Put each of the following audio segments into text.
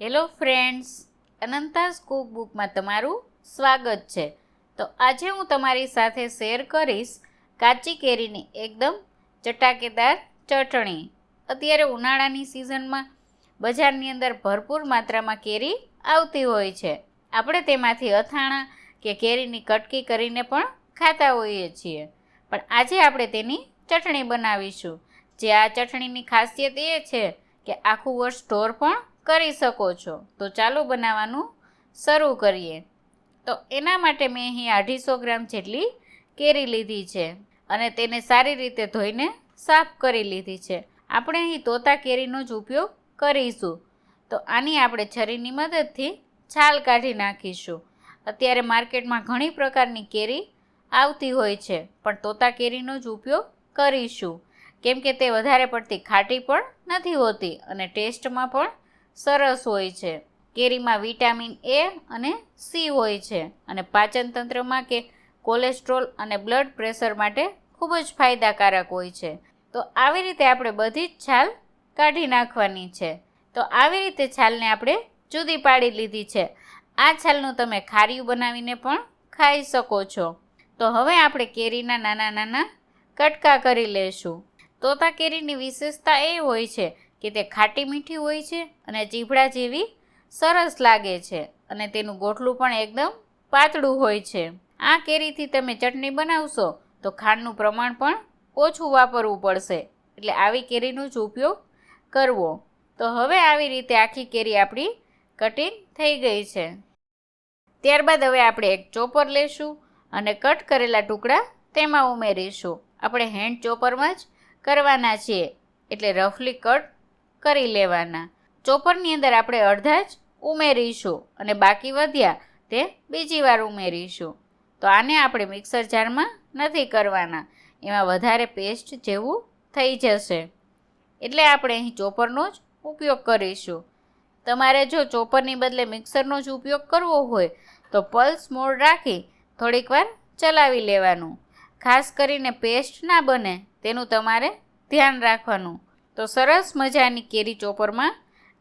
Hello friends અનંતાસ Cook બુકમાં તમારું સ્વાગત છે. તો આજે હું તમારી સાથે શેર કરીશ કાચી કેરીની એકદમ ચટાકેદાર ચટણી. અત્યારે ઉનાળાની સિઝનમાં બજારની અંદર ભરપૂર માત્રામાં કેરી આવતી હોય છે. આપણે તેમાંથી અથાણા કે કેરીની કટકી કરીને પણ ખાતા હોઈએ છીએ. પણ આજે આપણે તેની ચટણી બનાવીશું. જે આ ચટણીની ખાસિયત એ છે કે આખું વર્ષ સ્ટોર પણ કરી શકો છો. તો ચાલો બનાવવાનું શરૂ કરીએ. તો એના માટે મેં અહીં અઢીસો ગ્રામ જેટલી કેરી લીધી છે અને તેને સારી રીતે ધોઈને સાફ કરી લીધી છે. આપણે અહીં તોતા કેરીનો જ ઉપયોગ કરીશું. તો આની આપણે છરીની મદદથી છાલ કાઢી નાખીશું. અત્યારે માર્કેટમાં ઘણી પ્રકારની કેરી આવતી હોય છે, પણ તોતા કેરીનો જ ઉપયોગ કરીશું. કેમ કે તે વધારે પડતી ખાટી પણ નથી હોતી અને ટેસ્ટમાં પણ સરસ હોય છે. કેરીમાં વિટામિન એ અને સી હોય છે. અને પાચન તંત્રમાં કે કોલેસ્ટ્રોલ અને બ્લડ પ્રેશર માટે ખૂબ જ ફાયદાકારક હોય છે. તો આવી રીતે આપણે બધી જ છાલ કાઢી નાખવાની છે. તો આવી રીતે છાલને આપણે જુદી પાડી લીધી છે. આ છાલનું તમે ખારીયું બનાવીને પણ ખાઈ શકો છો. તો હવે આપણે કેરીના નાના નાના કટકા કરી લેશું તોતા કેરીની વિશેષતા એ હોય છે કે તે ખાટી મીઠી હોય છે અને ચીભડા જેવી સરસ લાગે છે અને તેનું ગોઠલું પણ એકદમ પાતળું હોય છે. આ કેરીથી તમે ચટણી બનાવશો તો ખાંડનું પ્રમાણ પણ ઓછું વાપરવું પડશે. એટલે આવી કેરીનો જ ઉપયોગ કરવો. તો હવે આવી રીતે આખી કેરી આપણી કટિંગ થઈ ગઈ છે. ત્યારબાદ હવે આપણે એક ચોપર લેશું અને કટ કરેલા ટુકડા તેમાં ઉમેરીશું. આપણે હેન્ડ ચોપરમાં જ કરવાના છીએ. એટલે રફલી કટ કરી લેવાના. ચોપરની અંદર આપણે અડધા જ ઉમેરીશું અને બાકી વધ્યા તે બીજી વાર ઉમેરીશું. તો આને આપણે મિક્સર જારમાં નથી કરવાના. એમાં વધારે પેસ્ટ જેવું થઈ જશે. એટલે આપણે અહીં ચોપરનો જ ઉપયોગ કરીશું. તમારે જો ચોપરની બદલે મિક્સરનો જ ઉપયોગ કરવો હોય, તો પલ્સ મોડ રાખી થોડીક વાર ચલાવી લેવાનું. ખાસ કરીને પેસ્ટ ના બને, તેનું તમારે ધ્યાન રાખવાનું. તો સરસ મજાની કેરી ચોપરમાં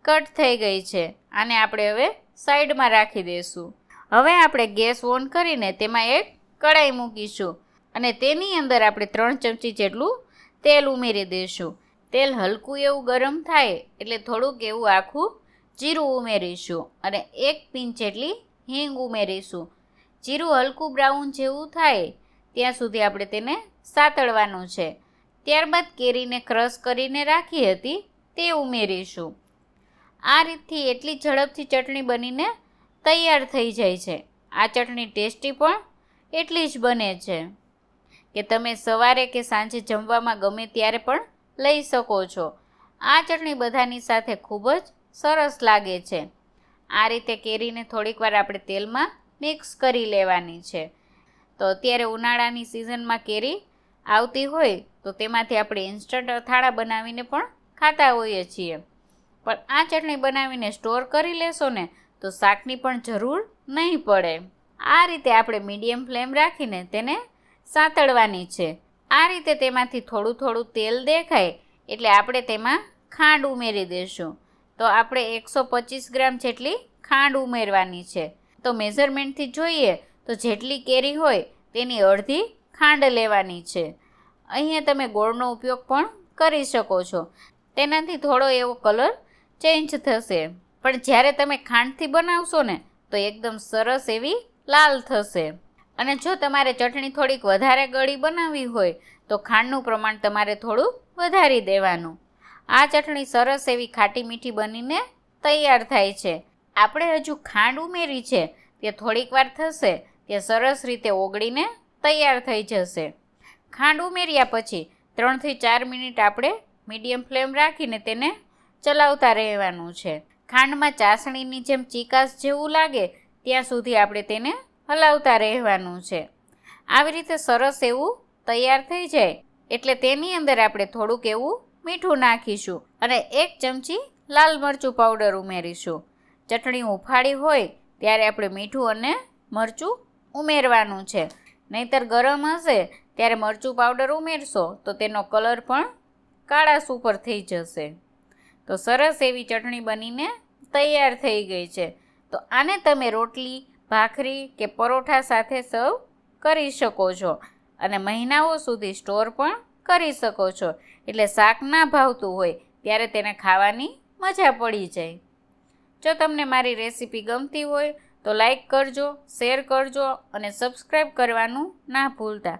કટ થઈ ગઈ છે. આને આપણે હવે સાઈડમાં રાખી દઈશું. હવે આપણે ગેસ ઓન કરીને તેમાં એક કડાઈ મૂકીશું અને તેની અંદર આપણે ત્રણ ચમચી જેટલું તેલ ઉમેરી દઈશું. તેલ હલકું એવું ગરમ થાય એટલે થોડુંક એવું આખું જીરું ઉમેરીશું અને એક પિંચ જેટલી હિંગ ઉમેરીશું. જીરું હલકું બ્રાઉન જેવું થાય ત્યાં સુધી આપણે તેને સાતળવાનું છે. ત્યારબાદ કેરીને ક્રશ કરીને રાખી હતી, તે ઉમેરીશું. આ રીતથી એટલી ઝડપથી ચટણી બનીને તૈયાર થઈ જાય છે. આ ચટણી ટેસ્ટી પણ એટલી જ બને છે કે તમે સવારે કે સાંજે જમવામાં ગમે ત્યારે પણ લઈ શકો છો. આ ચટણી બધાની સાથે ખૂબ જ સરસ લાગે છે. આ રીતે કેરીને થોડીક વાર આપણે તેલમાં મિક્સ કરી લેવાની છે. તો અત્યારે ઉનાળાની સિઝનમાં કેરી આવતી હોય તો તેમાંથી આપણે ઇન્સ્ટન્ટ અથાળા બનાવીને પણ ખાતા હોઈએ છીએ. પણ આ ચટણી બનાવીને સ્ટોર કરી લેશો ને, તો શાકની પણ જરૂર નહીં પડે. આ રીતે આપણે મીડિયમ ફ્લેમ રાખીને તેને સાંતળવાની છે. આ રીતે તેમાંથી થોડું થોડું તેલ દેખાય એટલે આપણે તેમાં ખાંડ ઉમેરી દઈશું તો આપણે એકસો પચીસ ગ્રામ જેટલી ખાંડ ઉમેરવાની છે. તો મેઝરમેન્ટથી જોઈએ તો જેટલી કેરી હોય તેની અડધી ખાંડ લેવાની છે. અહીંયા તમે ગોળનો ઉપયોગ પણ કરી શકો છો. તેનાથી થોડો એવો કલર ચેન્જ થશે. પણ જ્યારે તમે ખાંડથી બનાવશો ને, તો એકદમ સરસ એવી લાલ થશે. અને જો તમારે ચટણી થોડીક વધારે ગળી બનાવવી હોય, તો ખાંડનું પ્રમાણ તમારે થોડું વધારી દેવાનું. આ ચટણી સરસ એવી ખાટી મીઠી બનીને તૈયાર થાય છે. આપણે હજુ ખાંડ ઉમેરી છે, તે થોડીક વાર થશે, તે સરસ રીતે ઓગળીને તૈયાર થઈ જશે. ખાંડ ઉમેર્યા પછી ત્રણથી ચાર મિનિટ આપણે મીડિયમ ફ્લેમ રાખીને તેને ચલાવતા રહેવાનું છે. ખાંડમાં ચાસણીની જેમ ચીકાશ જેવું લાગે, ત્યાં સુધી આપણે તેને હલાવતા રહેવાનું છે. આવી રીતે સરસ એવું તૈયાર થઈ જાય, એટલે તેની અંદર આપણે થોડુંક એવું મીઠું નાખીશું અને એક ચમચી લાલ મરચું પાવડર ઉમેરીશું. ચટણી ઉફાળી હોય, ત્યારે આપણે મીઠું અને મરચું ઉમેરવાનું છે. નહીતર ગરમ હશે ત્યારે મરચું પાવડર ઉમેરશો તો તેનો કલર પણ કાળાશ ઉપર થઈ જશે. તો સરસ એવી ચટણી બનીને તૈયાર થઈ ગઈ છે. તો આને તમે રોટલી, ભાખરી કે પરોઠા સાથે સર્વ કરી શકો છો અને મહિનાઓ સુધી સ્ટોર પણ કરી શકો છો. એટલે શાક ના ભાવતું હોય ત્યારે તેને ખાવાની મજા પડી જાય. જો તમને મારી રેસીપી ગમતી હોય તો લાઈક કરજો શેર કરજો અને સબસ્ક્રાઈબ કરવાનું ના ભૂલતા.